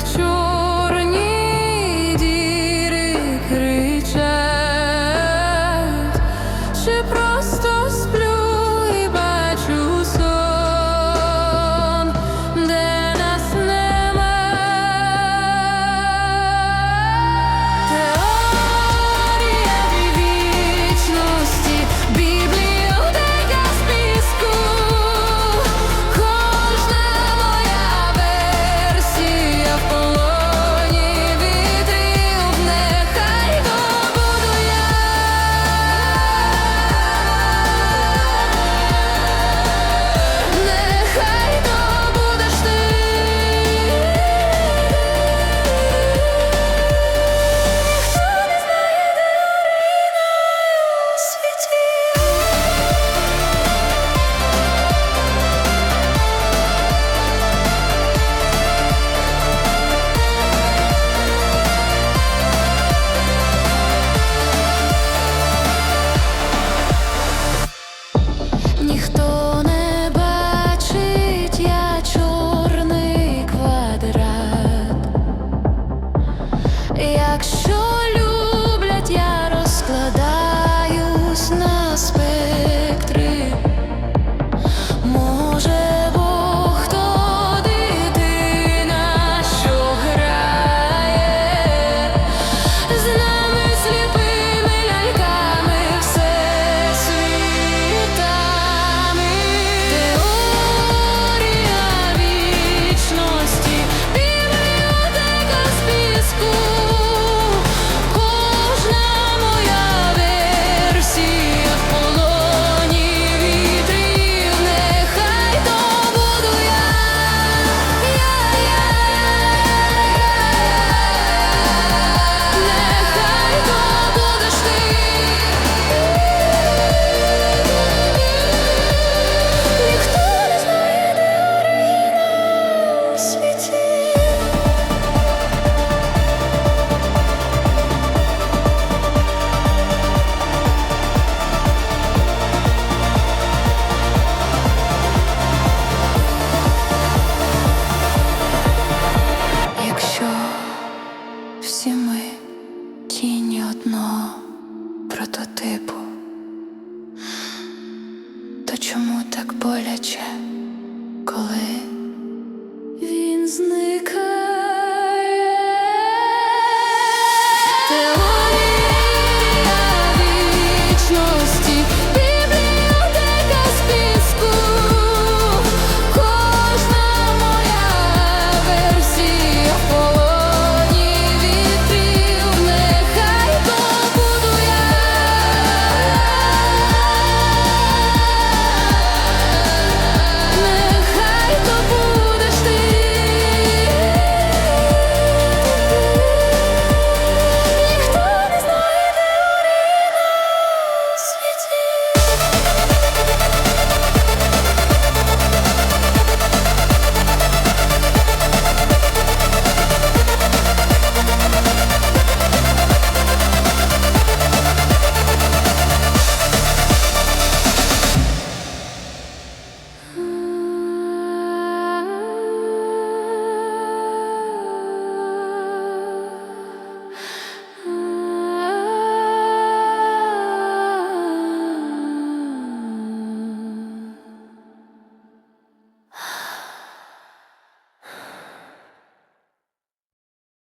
якщо творінні одного прототипу, то чому так боляче, коли він зникає?